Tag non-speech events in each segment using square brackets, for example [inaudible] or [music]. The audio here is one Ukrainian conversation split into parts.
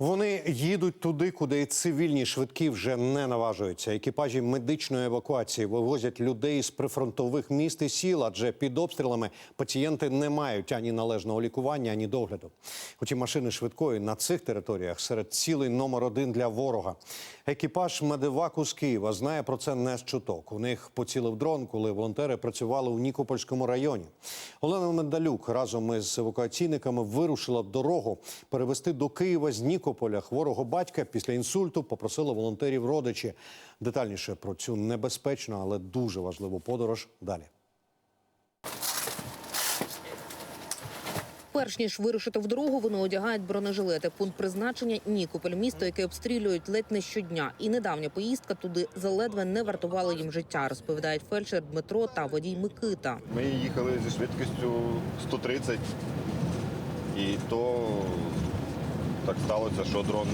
Вони їдуть туди, куди цивільні швидкі вже не наважуються. Екіпажі медичної евакуації вивозять людей з прифронтових міст і сіл, адже під обстрілами пацієнти не мають ані належного лікування, ані догляду. Утім, машини швидкої на цих територіях серед цілий номер один для ворога. Екіпаж медеваку з Києва знає про це не з чуток. У них поцілив дрон, коли волонтери працювали у Нікопольському районі. Олена Медалюк разом із евакуаційниками вирушила дорогу перевести до Києва з Нікополя хворого батька після інсульту. Попросила волонтерів родичі. Детальніше про цю небезпечну, але дуже важливу подорож далі. Перш ніж вирушити в дорогу, вони одягають бронежилети. Пункт призначення Нікополь, місто, яке обстрілюють ледь не щодня. І недавня поїздка туди заледве не вартувала їм життя, розповідають фельдшер Дмитро та водій Микита. Ми їхали зі швидкістю 130, і то так сталося, що дрон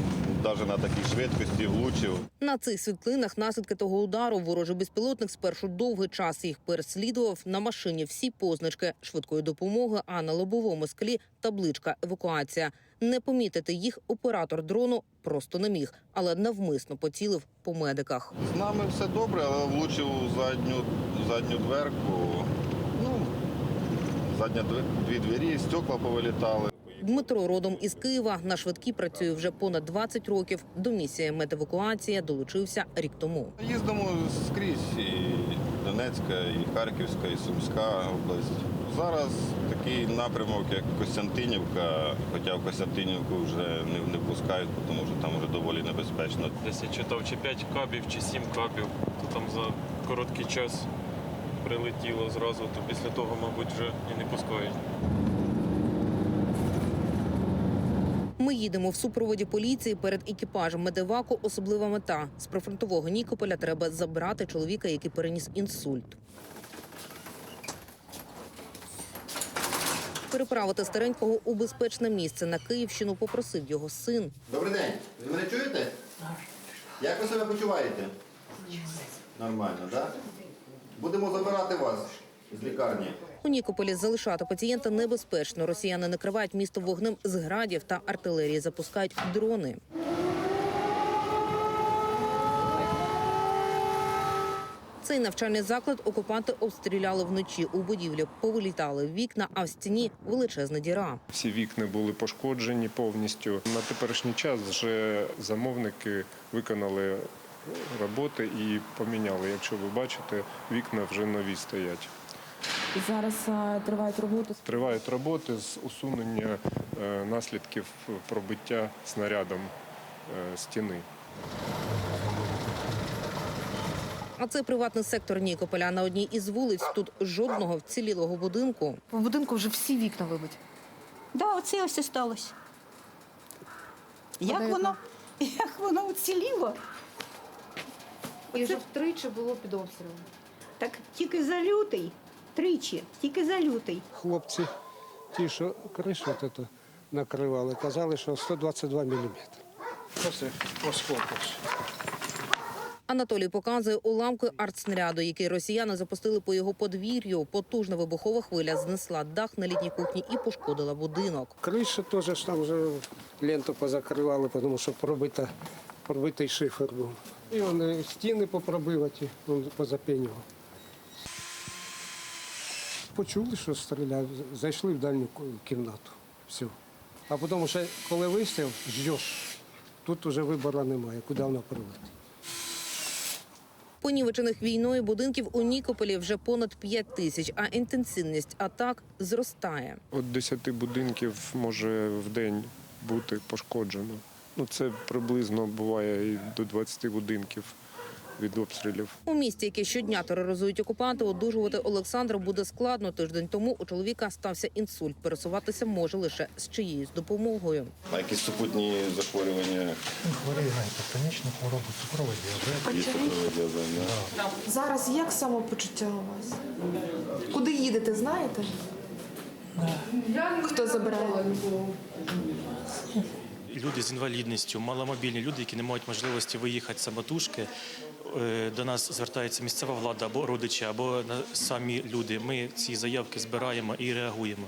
навіть на такій швидкості влучив. На цих світлинах наслідки того удару ворожий безпілотник спершу довгий час їх переслідував на машині. Всі позначки швидкої допомоги, а на лобовому склі табличка евакуація. Не помітити їх оператор дрону просто не міг, але навмисно поцілив по медиках. З нами все добре, але влучив задню, задню дверку. Ну, задня дві, двері, стекла повилітали. Дмитро родом із Києва на швидкій працює вже понад 20 років. До місії медевакуація долучився рік тому. Їздимо скрізь і Донецька, і Харківська, і Сумська область. Зараз такий напрямок, як Костянтинівка, хоча в Костянтинівку вже не, не пускають, тому що там вже доволі небезпечно. Десь я читав чи 5 кабів, чи 7 кабів, то там за короткий час прилетіло зразу, то після того, мабуть, вже і не пускають. Ми їдемо в супроводі поліції перед екіпажем медеваку. Особлива мета з прифронтового Нікополя треба забрати чоловіка, який переніс інсульт. Переправити старенького у безпечне місце на Київщину попросив його син. Добрий день. Ви мене чуєте? Як ви себе почуваєте? Нормально, так? Будемо забирати вас з лікарні. У Нікополі залишати пацієнта небезпечно. Росіяни накривають місто вогнем з градів та артилерії, запускають дрони. Цей навчальний заклад окупанти обстріляли вночі. У будівлі повилітали вікна, а в стіні величезна діра. Всі вікна були пошкоджені повністю. На теперішній час вже замовники виконали роботи і поміняли. Якщо ви бачите, вікна вже нові стоять. Зараз е, тривають роботи. Тривають роботи з усунення е, наслідків пробиття снарядом е, стіни. А це приватний сектор Нікополя. На одній із вулиць тут жодного вцілілого будинку. В будинку вже всі вікна вибиті. Да, оце ось і сталося. Як воно, [laughs] як воно уціліло? І вже втричі було під обстрілом. Так тільки за лютий, тричі, тільки за лютий. хлопці, ті, що кришу эту накривали, казали, що 122 мм. Ось осколки. Анатолій показує уламки артснаряду, який росіяни запустили по його подвір'ю. Потужна вибухова хвиля знесла дах на літній кухні і пошкодила будинок. Криша теж ж там вже ленту позакривали, тому що пробита, пробитий шифер був. І вони стіни попробиваті, він позапенював. Почули, що стріляють, зайшли в дальню кімнату. Все. А потім ще коли вистріл, ждеш. Тут вже вибору немає, куди вона прилетить. Понівечених війною будинків у Нікополі вже понад 5 тисяч, а інтенсивність атак зростає. От 10 будинків може в день бути пошкоджено. Ну, це приблизно буває і до 20 будинків від обстрілів. У місті, яке щодня тероризують окупанти, одужувати Олександру буде складно. Тиждень тому у чоловіка стався інсульт. Пересуватися може лише з чиєюсь допомогою. А якісь супутні захворювання Хворіє на гіпертонічну хворобу, цукровий діабет. є цукровий діабет? да? Зараз як самопочуття у вас? Куди їдете, знаєте? Хто забирає? люди з інвалідністю, маломобільні люди, які не мають можливості виїхати самотужки. Е, До нас звертається місцева влада або родичі, або самі люди. Ми ці заявки збираємо і реагуємо.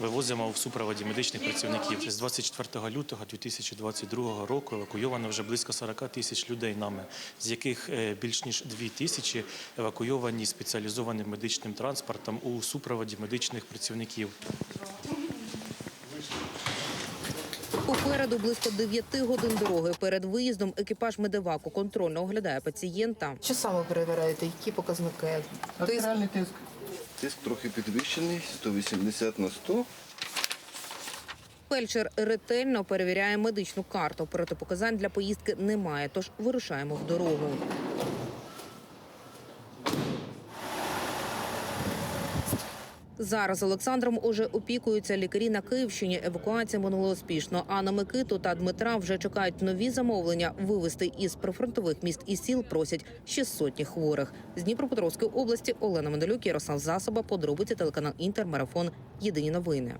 вивозимо в супроводі медичних працівників. З 24 лютого 2022 року евакуйовано вже близько 40 тисяч людей нами, з яких е, більш ніж 2 тисячі евакуйовані спеціалізованим медичним транспортом у супроводі медичних працівників. Попереду близько 9 годин дороги. Перед виїздом екіпаж медеваку контрольно оглядає пацієнта. Що саме перевіряєте? Які показники? Тиск? тиск. Тиск трохи підвищений, 180 на 100. Фельдшер ретельно перевіряє медичну карту. Протипоказань для поїздки немає, тож вирушаємо в дорогу. Зараз Олександром уже опікуються лікарі на Київщині. Евакуація минула успішно. А на Микиту та Дмитра вже чекають нові замовлення. Вивезти із прифронтових міст і сіл просять ще сотні хворих. З Дніпропетровської області Олена Медалюк, Ярослав Засоба. Подробиці телеканал Інтермарафон. Єдині новини.